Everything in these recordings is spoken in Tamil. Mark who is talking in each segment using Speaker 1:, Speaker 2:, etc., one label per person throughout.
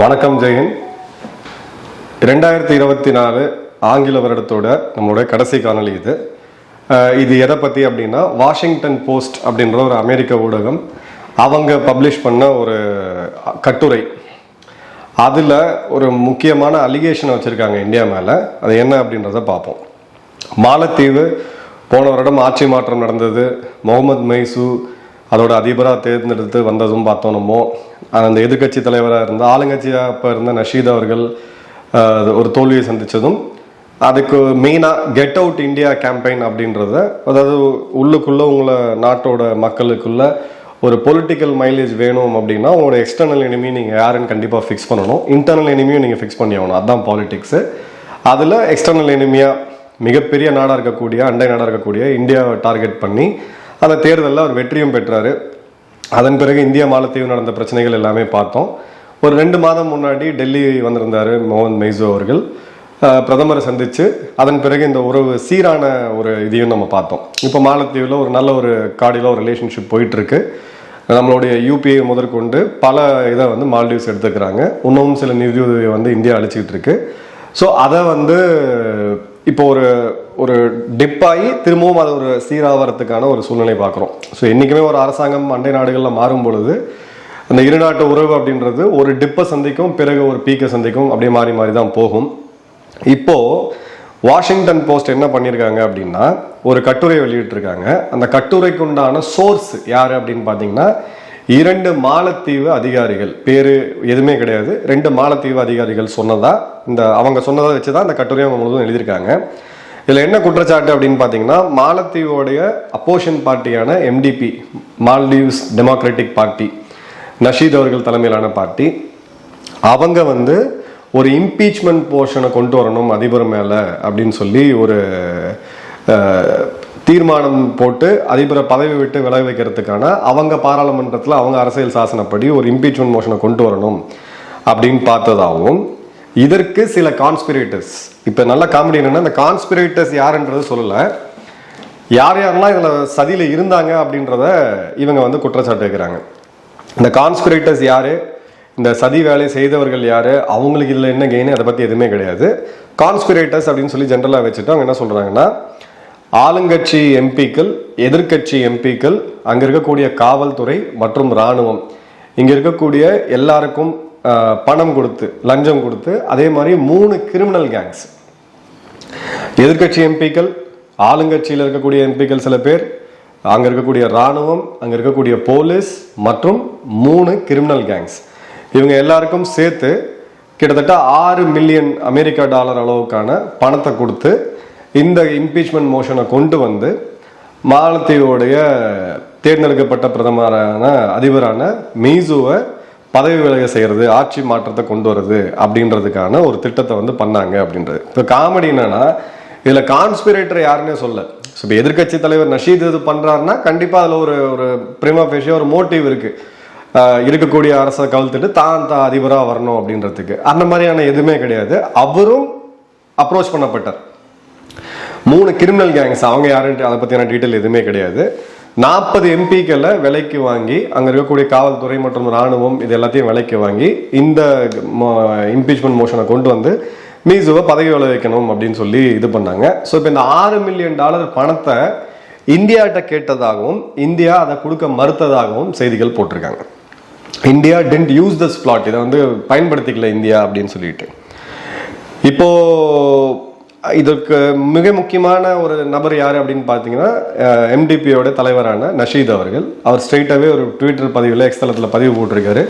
Speaker 1: வணக்கம் ஜெயன் ரெண்டாயிரத்தி இருபத்தி நாலு ஆங்கில வருடத்தோட நம்மளோட கடைசி காணொலி இது. இது எதை பற்றி அப்படின்னா வாஷிங்டன் போஸ்ட் அப்படின்ற ஒரு அமெரிக்க ஊடகம் அவங்க பப்ளிஷ் பண்ண ஒரு கட்டுரை. அதில் ஒரு முக்கியமான அலிகேஷன் வச்சுருக்காங்க இந்தியா மேலே. அது என்ன அப்படின்றத பார்ப்போம். மாலத்தீவு போன வருடம் ஆட்சி மாற்றம் நடந்தது. முகமது மைசு அதோட அதிபராக தேர்ந்தெடுத்து வந்ததும் பார்த்தோம் நம்ம. அந்த எதிர்க்கட்சி தலைவராக இருந்த ஆளுங்கட்சியாக அப்போ இருந்த நஷீத் அவர்கள் ஒரு தோல்வியை சந்தித்ததும் அதுக்கு மெயினாக கெட் அவுட் இந்தியா கேம்பெயின் அப்படின்றத அதாவது உள்ளுக்குள்ளே உங்களை நாட்டோட மக்களுக்குள்ள ஒரு பொலிட்டிக்கல் மைலேஜ் வேணும் அப்படின்னா உங்களோட எக்ஸ்டர்னல் எனிமியும் நீங்கள் யாருன்னு கண்டிப்பாக ஃபிக்ஸ் பண்ணணும். இன்டர்னல் எனிமியும் நீங்கள் ஃபிக்ஸ் பண்ணி ஆகணும். அதுதான் பாலிடிக்ஸு அதில் எக்ஸ்டர்னல் எனிமியாக மிகப்பெரிய நாடாக இருக்கக்கூடிய அண்டை நாடாக இருக்கக்கூடிய இந்தியாவை டார்கெட் பண்ணி அந்த தேர்தலில் அவர் வெற்றியும் பெற்றார். அதன் பிறகு இந்தியா மாலத்தீவு நடந்த பிரச்சனைகள் எல்லாமே பார்த்தோம். ஒரு ரெண்டு மாதம் முன்னாடி டெல்லி வந்திருந்தார் மோகன் மெய்சோ அவர்கள். பிரதமரை சந்தித்து அதன் பிறகு இந்த உறவு சீரான ஒரு இதையும் நம்ம பார்த்தோம். இப்போ மாலத்தீவில் ஒரு நல்ல ஒரு காடியில் ஒரு ரிலேஷன்ஷிப் போயிட்டுருக்கு. நம்மளுடைய யூபிஐ முதற்கொண்டு பல இதை வந்து மால்டீவ்ஸ் எடுத்துக்கிறாங்க. இன்னும் சில நிதியுதவி வந்து இந்தியா அழிச்சிக்கிட்டு இருக்கு. ஸோ அதை வந்து இப்போ ஒரு ஒரு டிப்பாகி திரும்பவும் அது ஒரு சீராவரத்துக்கான ஒரு சூழ்நிலை பார்க்குறோம். ஸோ என்றைக்குமே ஒரு அரசாங்கம் அண்டை நாடுகளில் மாறும் பொழுது அந்த இரு நாட்டு உறவு அப்படின்றது ஒரு டிப்பை சந்திக்கும் பிறகு ஒரு பீக்கை சந்திக்கும் அப்படியே மாறி மாறி தான் போகும். இப்போது வாஷிங்டன் போஸ்ட் என்ன பண்ணியிருக்காங்க அப்படின்னா ஒரு கட்டுரை வெளியிட்டிருக்காங்க. அந்த கட்டுரைக்கு உண்டான சோர்ஸ் யார் அப்படின்னு பார்த்தீங்கன்னா இரண்டு மாலத்தீவு அதிகாரிகள். பேரு எதுவுமே கிடையாது. ரெண்டு மாலத்தீவு அதிகாரிகள் சொன்னதா இந்த அவங்க சொன்னதை வச்சு தான் அந்த கட்டுரையை அவங்க முழுவதும் எழுதியிருக்காங்க. இதில் என்ன குற்றச்சாட்டு அப்படின்னு பார்த்தீங்கன்னா மாலத்தீவோடைய opposition பார்ட்டியான MDP Maldives democratic party Nasheed அவர்கள் தலைமையிலான பார்ட்டி அவங்க வந்து ஒரு இம்பீச்மெண்ட் போர்ஷனை கொண்டு வரணும் அதிபர் மேலே அப்படின்னு சொல்லி ஒரு தீர்மானம் போட்டு அதிபரை பதவி விட்டு விலக வைக்கிறதுக்கான அவங்க பாராளுமன்றத்தில் அவங்க அரசியல் சாசனப்படி ஒரு இம்பீச்மெண்ட் மோஷனை கொண்டு வரணும் அப்படின்னு பார்த்ததாகவும் இதற்கு சில கான்ஸ்பிரேட்டர்ஸ் இப்போ நல்ல காமெடி என்னன்னா இந்த கான்ஸ்பிரேட்டர்ஸ் யாருன்றது சொல்லலை. யார் யாரெல்லாம் இதில் சதியில் இருந்தாங்க அப்படின்றத இவங்க வந்து குற்றச்சாட்டு வைக்கிறாங்க. இந்த கான்ஸ்பிரேட்டர்ஸ் யாரு? இந்த சதி வேலை செய்தவர்கள் யாரு? அவங்களுக்கு இதில் என்ன கெயின் அதை பற்றி எதுவுமே கிடையாது. கான்ஸ்பிரேட்டர்ஸ் அப்படின்னு சொல்லி ஜென்ரலாக வச்சுட்டு அவங்க என்ன சொல்கிறாங்கன்னா ஆளுங்கட்சி எம்பிக்கள் எதிர்க்கட்சி எம்பிக்கள் அங்கே இருக்கக்கூடிய காவல்துறை மற்றும் இராணுவம். இங்கே இருக்கக்கூடிய எல்லாருக்கும் பணம் கொடுத்து லஞ்சம் கொடுத்து அதே மாதிரி மூணு கிரிமினல் கேங்ஸ் எதிர்க்கட்சி எம்பிக்கள் ஆளுங்கட்சியில் இருக்கக்கூடிய எம்பிக்கள் சில பேர் அங்கே இருக்கக்கூடிய ராணுவம் அங்கே இருக்கக்கூடிய போலீஸ் மற்றும் மூணு கிரிமினல் கேங்ஸ் இவங்க எல்லாருக்கும் சேர்த்து கிட்டத்தட்ட ஆறு மில்லியன் அமெரிக்கா டாலர் அளவுக்கான பணத்தை கொடுத்து இந்த இம்பீச்மெண்ட் மோஷனை கொண்டு வந்து மாலத்தீவோடைய தேர்ந்தெடுக்கப்பட்ட பிரதமரான அதிபரான மீசுவை பதவி விலக செய்கிறது ஆட்சி மாற்றத்தை கொண்டு வருது அப்படின்றதுக்கான ஒரு திட்டத்தை வந்து பண்ணாங்க அப்படின்றது. இப்போ காமெடி என்னன்னா இதில் கான்ஸ்பிரேட்டர் யாருன்னே சொல்ல ஸோ இப்போ எதிர்க்கட்சி தலைவர் நஷீத் இது பண்ணுறாருன்னா கண்டிப்பாக அதில் ஒரு ஒரு பிரிமா ஃபேஷியா ஒரு மோட்டிவ் இருக்குது இருக்கக்கூடிய அரசை கவிழ்த்துட்டு தான் தான் அதிபராக வரணும் அப்படின்றதுக்கு. அந்த மாதிரியான எதுவுமே கிடையாது. அவரும் அப்ரோச் பண்ணப்பட்டார். மூணு கிரிமினல் கேங்ஸ் அவங்க யாருன்ட்டு அதை பற்றியான டீட்டெயில் எதுவுமே கிடையாது. நாற்பது எம்பிக்களை விலைக்கு வாங்கி அங்கே இருக்கக்கூடிய காவல்துறை மற்றும் ராணுவம் இது எல்லாத்தையும் விலைக்கு வாங்கி இந்த இம்பீச்மெண்ட் மோஷனை கொண்டு வந்து மீசுவை பதவி விலை வைக்கணும் அப்படின்னு சொல்லி இது பண்ணாங்க. ஸோ இப்போ இந்த ஆறு மில்லியன் டாலர் பணத்தை இந்தியாட்ட கேட்டதாகவும் இந்தியா அதை கொடுக்க மறுத்ததாகவும் செய்திகள் போட்டிருக்காங்க. India didn't use this plot இதை வந்து பயன்படுத்திக்கல இந்தியா அப்படின்னு சொல்லிட்டு. இப்போ இதற்கு மிக முக்கியமான ஒரு நபர் யார் அப்படின்னு பார்த்தீங்கன்னா எம்டிபியோட தலைவரான நஷீத் அவர்கள். அவர் ஸ்ட்ரெயிட்டாகவே ஒரு ட்விட்டர் பதிவில் எக்ஸ் தளத்தில் பதிவு போட்டிருக்காரு.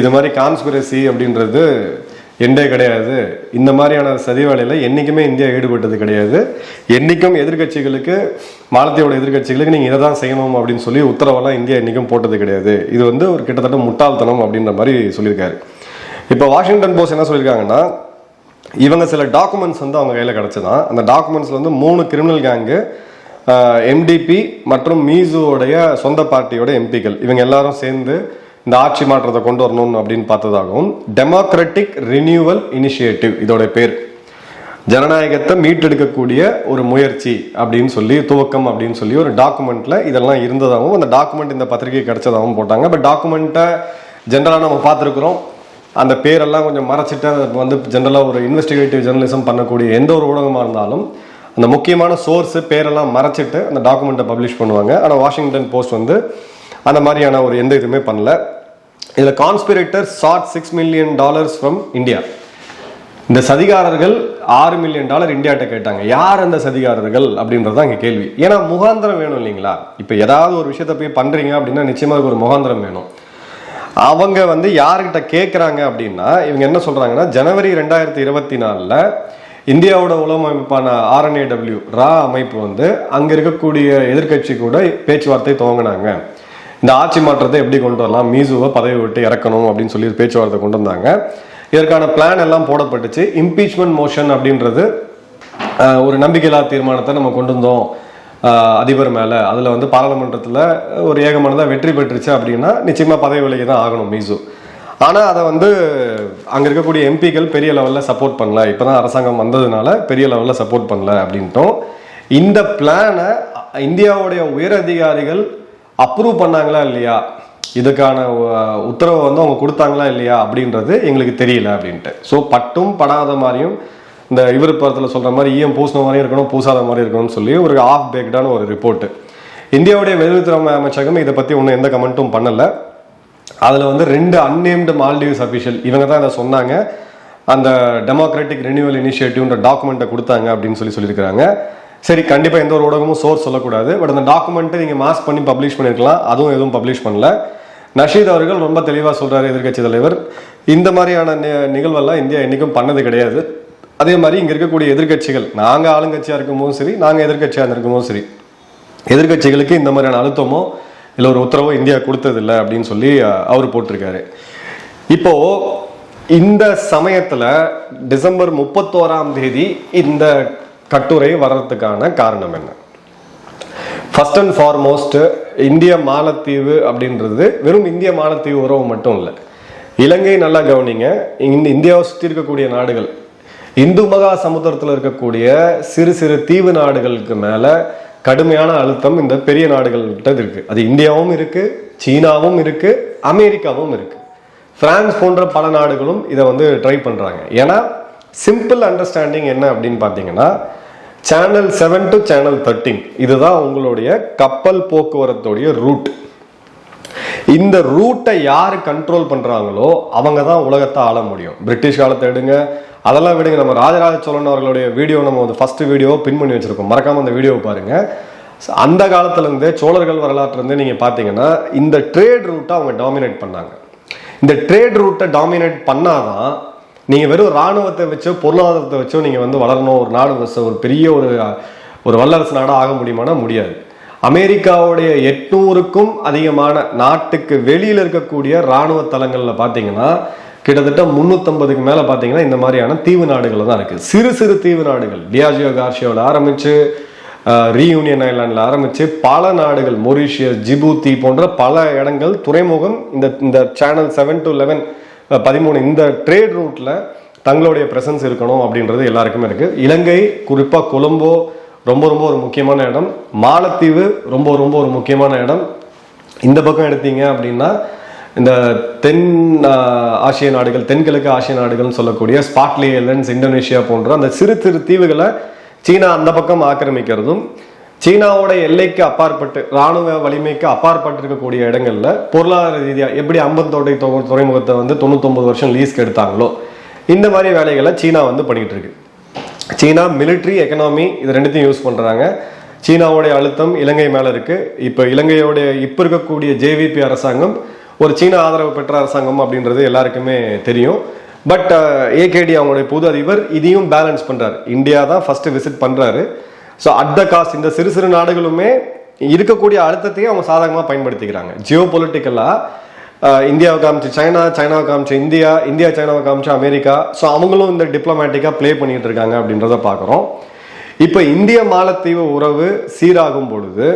Speaker 1: இது மாதிரி கான்ஸ்பிரசி அப்படின்றது எண்டே கிடையாது. இந்த மாதிரியான சதி வேலையில் என்றைக்குமே இந்தியா ஈடுபட்டது கிடையாது. என்றைக்கும் எதிர்க்கட்சிகளுக்கு மாலத்தீவோட எதிர்க்கட்சிகளுக்கு நீங்கள் இதை தான் செய்யணும் அப்படின்னு சொல்லி உத்தரவெல்லாம் இந்தியா என்றைக்கும் போட்டது கிடையாது. இது வந்து ஒரு கிட்டத்தட்ட முட்டாள்தனம் அப்படின்ற மாதிரி சொல்லியிருக்காரு. இப்போ வாஷிங்டன் போஸ்ட் என்ன சொல்லியிருக்காங்கன்னா இவங்க சில டாக்குமெண்ட்ஸ் வந்து அவங்க கையில் கிடச்சிதான் அந்த டாக்குமெண்ட்ஸில் வந்து மூணு கிரிமினல் கேங்கு எம்டிபி மற்றும் மீசுவோடைய சொந்த பார்ட்டியோட எம்பிக்கள் இவங்க எல்லாரும் சேர்ந்து இந்த ஆட்சி மாற்றத்தை கொண்டு வரணும் அப்படின்னு பார்த்ததாகவும் டெமோக்ராட்டிக் ரினியூவல் இனிஷியேட்டிவ் இதோட பேர். ஜனநாயகத்தை மீட்டெடுக்கக்கூடிய ஒரு முயற்சி அப்படின்னு சொல்லி துவக்கம் அப்படின்னு சொல்லி ஒரு டாக்குமெண்ட்ல இதெல்லாம் இருந்ததாகவும் அந்த டாக்குமெண்ட் இந்த பத்திரிகை கிடைச்சதாகவும் போட்டாங்க. பட் டாக்குமெண்ட்டை ஜென்ரலாக நம்ம பார்த்துருக்குறோம். அந்த பேரெல்லாம் கொஞ்சம் மறைச்சிட்டு அதை வந்து ஜென்ரலாக ஒரு இன்வெஸ்டிகேட்டிவ் ஜெர்னலிசம் பண்ணக்கூடிய எந்த ஒரு ஊடகமாக இருந்தாலும் அந்த முக்கியமான சோர்ஸு பேரெல்லாம் மறைச்சிட்டு அந்த டாக்குமெண்ட்டை பப்ளிஷ் பண்ணுவாங்க. ஆனால் வாஷிங்டன் போஸ்ட் வந்து அந்த மாதிரியான ஒரு எந்த இதுவுமே பண்ணல. இதில் conspirator sought six million dollars from India இந்த சதிகாரர்கள் ஆறு மில்லியன் டாலர் இந்தியாட்ட கேட்டாங்க. யார் அந்த சதிகாரர்கள் அப்படின்றது தான் இங்கே கேள்வி. ஏன்னா முகாந்திரம் வேணும் இல்லைங்களா? இப்போ ஏதாவது ஒரு விஷயத்த போய் பண்ணுறீங்க அப்படின்னா நிச்சயமாக ஒரு முகாந்திரம் வேணும். அவங்க வந்து யார்கிட்ட கேட்குறாங்க அப்படின்னா இவங்க என்ன சொல்கிறாங்கன்னா ஜனவரி ரெண்டாயிரத்தி இருபத்தி நாலில் இந்தியாவோட உளவு அமைப்பான ஆர்என்ஏடபிள்யூ ரா அமைப்பு வந்து அங்கே இருக்கக்கூடிய எதிர்க்கட்சி கூட பேச்சுவார்த்தை துவங்கினாங்க. இந்த ஆட்சி மாற்றத்தை எப்படி கொண்டு வரலாம் மீசுவை பதவி விட்டு இறக்கணும் அப்படின்னு சொல்லி பேச்சுவார்த்தை கொண்டு வந்தாங்க. இதற்கான பிளான் எல்லாம் போடப்பட்டுச்சு. இம்பீச்மெண்ட் மோஷன் அப்படின்றது ஒரு நம்பிக்கையில்லா தீர்மானத்தை நம்ம கொண்டு வந்தோம். அதிபர் மேலே. அதில் வந்து பாராளுமன்றத்தில் ஒரு ஏகமானதாக வெற்றி பெற்றுச்சு அப்படின்னா நிச்சயமாக பதவி விலகி தான் ஆகணும் மீசோ. ஆனால் அதை வந்து அங்கே இருக்கக்கூடிய எம்பிக்கள் பெரிய லெவலில் சப்போர்ட் பண்ணல. இப்போ தான் அரசாங்கம் வந்ததுனால பெரிய லெவலில் சப்போர்ட் பண்ணல அப்படின்ட்டும் இந்த பிளானை இந்தியாவுடைய உயர் அதிகாரிகள் அப்ரூவ் பண்ணாங்களா இல்லையா? இதுக்கான உத்தரவை வந்து அவங்க கொடுத்தாங்களா இல்லையா அப்படின்றது எங்களுக்கு தெரியல அப்படின்ட்டு. ஸோ பட்டும் படாத மாதிரியும் இந்த இவர் படத்தில் சொல்கிற மாதிரி ஈயம் பூசின மாதிரியும் இருக்கணும் பூசாத மாதிரி இருக்கணும்னு சொல்லி ஒரு ஆஃப் பேக்டான ஒரு ரிப்போர்ட்டு இந்தியாவுடைய வெளியுறவுத்துறை அமைச்சகம் இதை பற்றி ஒன்றும் எந்த கமெண்ட்டும் பண்ணலை. அதில் வந்து ரெண்டு அன்னேம்டு மால்டீவ்ஸ் அஃபிஷியல் இவங்க தான் இதை சொன்னாங்க. அந்த டெமோக்ராட்டிக் ரினியூவல் இனிஷியேட்டிவ்ன்ற டாக்குமெண்ட்டை கொடுத்தாங்க அப்படின்னு சொல்லி சொல்லியிருக்கிறாங்க. சரி கண்டிப்பாக எந்த ஒரு ஊடகமும் சோர்ஸ் சொல்லக்கூடாது. பட் அந்த டாக்குமெண்ட்டை நீங்கள் மாஸ் பண்ணி பப்ளிஷ் பண்ணியிருக்கலாம் அதுவும் எதுவும் பப்ளிஷ் பண்ணல. நஷீத் அவர்கள் ரொம்ப தெளிவாக சொல்கிறாரு எதிர்க்கட்சி தலைவர். இந்த மாதிரியான நிகழ்வெல்லாம் இந்தியா என்றைக்கும் பண்ணது கிடையாது. அதே மாதிரி இங்கே இருக்கக்கூடிய எதிர்க்கட்சிகள் நாங்கள் ஆளுங்கட்சியாக இருக்கும்போதும் சரி நாங்கள் எதிர்க்கட்சியாக இருக்கும்போதும் சரி எதிர்க்கட்சிகளுக்கு இந்த மாதிரியான அழுத்தமோ இல்லை ஒரு உத்தரவோ இந்தியா கொடுத்ததில்லை அப்படின்னு சொல்லி அவர் போட்டிருக்காரு. இப்போ இந்த சமயத்தில் டிசம்பர் முப்பத்தோராம் தேதி இந்த கட்டுரை வர்றதுக்கான காரணம் என்ன? ஃபர்ஸ்ட் அண்ட் ஃபார்மோஸ்ட் இந்திய மாலத்தீவு அப்படின்றது வெறும் இந்திய மாலத்தீவு உறவு மட்டும் இல்லை. இலங்கை நல்லா கவனிங்க இந்த இந்தியாவை சுற்றி இருக்கக்கூடிய நாடுகள் இந்து மகா சமுத்திரத்தில் இருக்கக்கூடிய சிறு சிறு தீவு நாடுகளுக்கு மேலே கடுமையான அழுத்தம் இந்த பெரிய நாடுகள்கிட்ட இருக்கு. அது இந்தியாவும் இருக்கு சீனாவும் இருக்கு அமெரிக்காவும் இருக்கு. பிரான்ஸ் போன்ற பல நாடுகளும் இதை வந்து ட்ரை பண்ணுறாங்க ஏன்னா சிம்பிள் அண்டர்ஸ்டாண்டிங் என்ன அப்படின்னு பார்த்தீங்கன்னா channel seven to channel thirteen இதுதான் உங்களுடைய கப்பல் போக்குவரத்துடைய ரூட் இந்த ரூட்டை யார் கண்ட்ரோல் பண்ணுறாங்களோ அவங்க தான் உலகத்தை ஆள முடியும். பிரிட்டிஷ் காலத்தை எடுங்க. அதெல்லாம் விடுங்க. நம்ம ராஜராஜ சோழன் அவர்களுடைய வீடியோ நம்ம வந்து ஃபஸ்ட்டு வீடியோ பின் பண்ணி வச்சுருக்கோம். மறக்காமல் அந்த வீடியோவை பாருங்கள் அந்த காலத்துலேருந்தே சோழர்கள் வரலாற்றுலேருந்து நீங்கள் பார்த்தீங்கன்னா இந்த ட்ரேட் ரூட்டை அவங்க டாமினேட் பண்ணாங்க. இந்த ட்ரேட் ரூட்டை டாமினேட் பண்ணாதான் நீங்கள் வெறும் ராணுவத்தை வச்சோ பொருளாதாரத்தை வச்சோ நீங்கள் வந்து வளரணும். ஒரு நாடு ஒரு பெரிய ஒரு ஒரு வல்லரசு நாடாக ஆக முடியுமானா முடியாது. அமெரிக்காவுடைய எட்நூறுக்கும் அதிகமான நாட்டுக்கு வெளியில் இருக்கக்கூடிய ராணுவ தளங்களில் பார்த்தீங்கன்னா கிட்டத்தட்ட முந்நூற்றம்பதுக்கு மேலே பார்த்தீங்கன்னா இந்த மாதிரியான தீவு நாடுகள் தான் இருக்குது சிறு சிறு தீவு நாடுகள். டியாஜியோ கார்ஷியோவில் ஆரம்பித்து ரீயூனியன் ஐலாண்டில் ஆரம்பித்து பல நாடுகள் மொரிஷியஸ் ஜிபூத்தி போன்ற பல இடங்கள் துறைமுகம் இந்த இந்த சேனல் செவன் டு லெவன் பதிமூணு இந்த ட்ரேட் ரூட்டில் தங்களுடைய பிரசன்ஸ் இருக்கணும் அப்படின்றது எல்லாருக்குமே இருக்குது இலங்கை குறிப்பாக கொலம்போ ரொம்ப ரொம்ப ஒரு முக்கியமான இடம். மாலத்தீவு ரொம்ப ரொம்ப ஒரு முக்கியமான இடம். இந்த பக்கம் எடுத்தீங்க அப்படின்னா இந்த தென் ஆசிய நாடுகள் தென்கிழக்கு ஆசிய நாடுகள்னு சொல்லக்கூடிய ஸ்பாட்லி ஐலண்ட்ஸ் இந்தோனேஷியா போன்ற அந்த சிறு சிறு தீவுகளை சீனா அந்த பக்கம் ஆக்கிரமிக்கிறதும் சீனாவோட எல்லைக்கு அப்பாற்பட்டு ராணுவ வலிமைக்கு அப்பாற்பட்டு இருக்கக்கூடிய இடங்கள்ல பொருளாதார ரீதியாக எப்படி அம்பந்தோட்டை தொ- துறைமுகத்தை வந்து தொண்ணூத்தொன்பது வருஷம் லீஸ்க்கு எடுத்தாங்களோ இந்த மாதிரி வேலைகளை சீனா வந்து பண்ணிட்டு இருக்கு. சீனா மிலிட்ரி எக்கனாமி இது ரெண்டுத்தையும் யூஸ் பண்ணுறாங்க சீனாவுடைய அழுத்தம் இலங்கை மேலே இருக்குது இப்போ இலங்கையோடைய இப்போ இருக்கக்கூடிய ஜேவிபி அரசாங்கம் ஒரு சீன ஆதரவு பெற்ற அரசாங்கம் அப்படின்றது எல்லாருக்குமே தெரியும். பட் ஏகேடி அவங்களுடைய புது அதிபர் இதையும் பேலன்ஸ் பண்ணுறார் இந்தியா தான் ஃபஸ்ட்டு விசிட் பண்ணுறாரு ஸோ அட் த காஸ்ட் இந்த சிறு சிறு நாடுகளுமே இருக்கக்கூடிய அழுத்தத்தையும் அவங்க சாதகமாக பயன்படுத்திக்கிறாங்க. ஜியோ பொலிட்டிக்கலாக இந்தியாவை காமிச்சு சைனா சைனாவை காமிச்சு இந்தியா இந்தியா சைனாவை காமிச்சு அமெரிக்கா. ஸோ அவங்களும் இந்த டிப்ளமேட்டிக்காக ப்ளே பண்ணிட்டு இருக்காங்க அப்படின்றத பார்க்குறோம் இப்போ இந்திய மாலத்தீவு உறவு சீராகும் பொழுது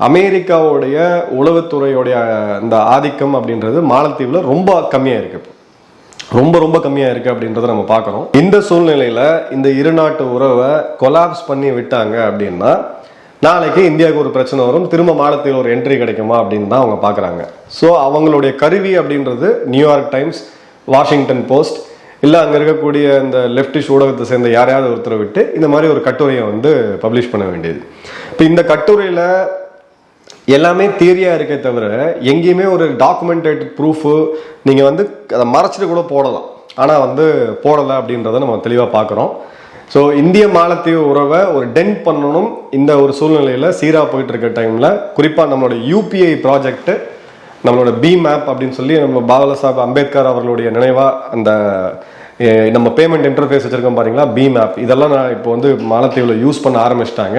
Speaker 1: அமெரிக்காவுடைய உளவுத்துறையுடைய இந்த ஆதிக்கம் அப்படின்றது மாலத்தீவில் ரொம்ப கம்மியாக இருக்கு ரொம்ப ரொம்ப கம்மியாக இருக்குது அப்படின்றத நம்ம பார்க்குறோம் இந்த சூழ்நிலையில் இந்த இரு நாட்டு உறவை கொலாப்ஸ் பண்ணி விட்டாங்க அப்படின்னா நாளைக்கு இந்தியாவுக்கு ஒரு பிரச்சனை வரும். திரும்ப மாலத்தீவில் ஒரு என்ட்ரி கிடைக்குமா அப்படின்னு தான் அவங்க பார்க்குறாங்க. ஸோ அவங்களுடைய கருவி அப்படின்றது நியூயார்க் டைம்ஸ் வாஷிங்டன் போஸ்ட் இல்லை அங்கே இருக்கக்கூடிய இந்த லெஃப்டிஷ் ஊடகத்தை சேர்ந்த யாரையாவது ஒருத்தரை விட்டு இந்த மாதிரி ஒரு கட்டுரையை வந்து பப்ளிஷ் பண்ண வேண்டியது. இப்போ இந்த கட்டுரையில் எல்லாமே தியரியாக இருக்கே தவிர எங்கேயுமே ஒரு டாக்குமெண்டேட் ப்ரூஃபு நீங்கள் வந்து அதை மறைச்சிட்டு கூட போடலாம். ஆனால் வந்து போடலை அப்படின்றத நம்ம தெளிவாக பார்க்குறோம். ஸோ இந்திய மாலத்தீவு உறவை ஒரு டென்ட் பண்ணணும் இந்த ஒரு சூழ்நிலையில் சீராக போயிட்டு இருக்க டைமில் குறிப்பாக நம்மளோட யூபிஐ ப்ராஜெக்ட்டு நம்மளோட பி மேப் அப்படின்னு சொல்லி நம்ம பாபல சாஹிப் அம்பேத்கர் அவர்களுடைய நினைவாக அந்த நம்ம பேமெண்ட் இன்டர்ஃபேஸ் வச்சுருக்கோம் பாருங்களா பி மேப் இதெல்லாம் நான் இப்போ வந்து மாலத்தீவில் யூஸ் பண்ண ஆரம்பிச்சிட்டாங்க.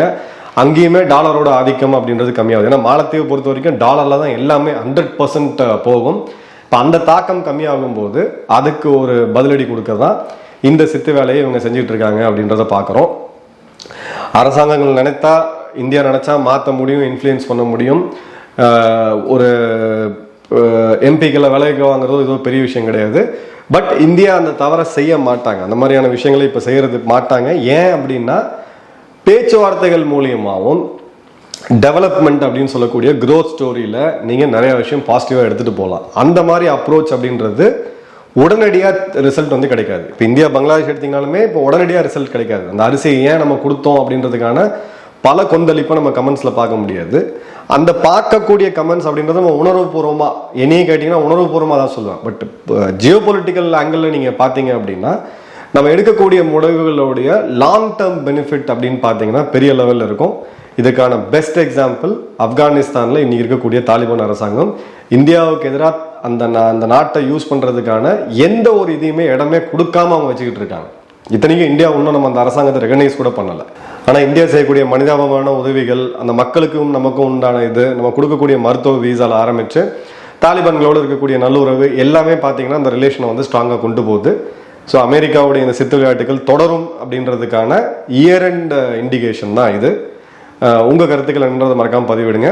Speaker 1: அங்கேயுமே டாலரோட ஆதிக்கம் அப்படின்றது கம்மியாகுது. ஏன்னா மாலத்தீவை பொறுத்த வரைக்கும் டாலரில் தான் எல்லாமே ஹண்ட்ரட் பர்சன்ட் போகும். இப்போ அந்த தாக்கம் கம்மியாகும் போது அதுக்கு ஒரு பதிலடி கொடுக்க தான் இந்த சித்து வேலையை இவங்க செஞ்சுட்டு இருக்காங்க அப்படின்றத பார்க்குறோம். அரசாங்கங்கள் நினைத்தா இந்தியா நினச்சா மாற்ற முடியும் இன்ஃப்ளூயன்ஸ் பண்ண முடியும். ஒரு எம்பிக்களை விலைக்கு வாங்குறது இது பெரிய விஷயம் கிடையாது. பட் இந்தியா அந்த தவறை செய்ய மாட்டாங்க. அந்த மாதிரியான விஷயங்களை இப்போ செய்கிறது மாட்டாங்க. ஏன் அப்படின்னா பேச்சுவார்த்தைகள் மூலியமாகவும் டெவலப்மெண்ட் அப்படின்னு சொல்லக்கூடிய க்ரோத் ஸ்டோரியில் நீங்கள் நிறையா விஷயம் பாசிட்டிவாக எடுத்துகிட்டு போகலாம். அந்த மாதிரி அப்ரோச் அப்படின்றது உடனடியாக ரிசல்ட் வந்து கிடைக்காது. இப்போ இந்தியா பங்களாதேஷ் எடுத்தீங்கனாலுமே இப்போ உடனடியாக ரிசல்ட் கிடைக்காது. அந்த அரிசியை ஏன் நம்ம கொடுத்தோம் அப்படின்றதுக்கான பல கொந்தளிப்பை நம்ம கமெண்ட்ஸில் பார்க்க முடியாது. அந்த பார்க்கக்கூடிய கமெண்ட்ஸ் அப்படின்றது நம்ம உணர்வுபூர்வமாக என்னையே கேட்டிங்கன்னா உணர்வுபூர்வமாக தான் சொல்லுவேன். பட் ஜியோ பொலிட்டிக்கல் ஆங்கிளில் நீங்கள் பார்த்தீங்க அப்படின்னா நம்ம எடுக்கக்கூடிய முடிவுகளுடைய லாங் டேர்ம் பெனிஃபிட் அப்படின்னு பார்த்தீங்கன்னா பெரிய லெவலில் இருக்கும். இதுக்கான பெஸ்ட் எக்ஸாம்பிள் ஆப்கானிஸ்தானில் இன்றைக்கி இருக்கக்கூடிய தாலிபான் அரசாங்கம் இந்தியாவுக்கு எதிராக அந்த அந்த நாட்டை யூஸ் பண்ணுறதுக்கான எந்த ஒரு இதையுமே இடமே கொடுக்காம அவங்க வச்சுக்கிட்டு இருக்காங்க. இத்தனைக்கும் இந்தியா இன்னும் நம்ம அந்த அரசாங்கத்தை ரெகனைஸ் கூட பண்ணலை. ஆனால் இந்தியா செய்யக்கூடிய மனிதாபமான உதவிகள் அந்த மக்களுக்கும் நமக்கும் உண்டான இது நம்ம கொடுக்கக்கூடிய மருத்துவ வீசால ஆரம்பித்து தாலிபான்களோடு இருக்கக்கூடிய நல்லுறவு எல்லாமே பார்த்தீங்கன்னா அந்த ரிலேஷனை வந்து ஸ்ட்ராங்காக கொண்டு போகுது. ஸோ அமெரிக்காவுடைய இந்த சித்து விளையாட்டுகள் தொடரும் அப்படின்றதுக்கான இயர் அண்ட் இண்டிகேஷன் தான் இது. உங்கள் கருத்துக்கள் என்னன்றதை மறக்காமல் பதிவிடுங்க.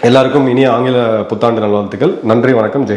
Speaker 1: எல்லாருக்கும் இனிய ஆங்கில புத்தாண்டு நல்வாழ்த்துக்கள். நன்றி வணக்கம் ஜெய்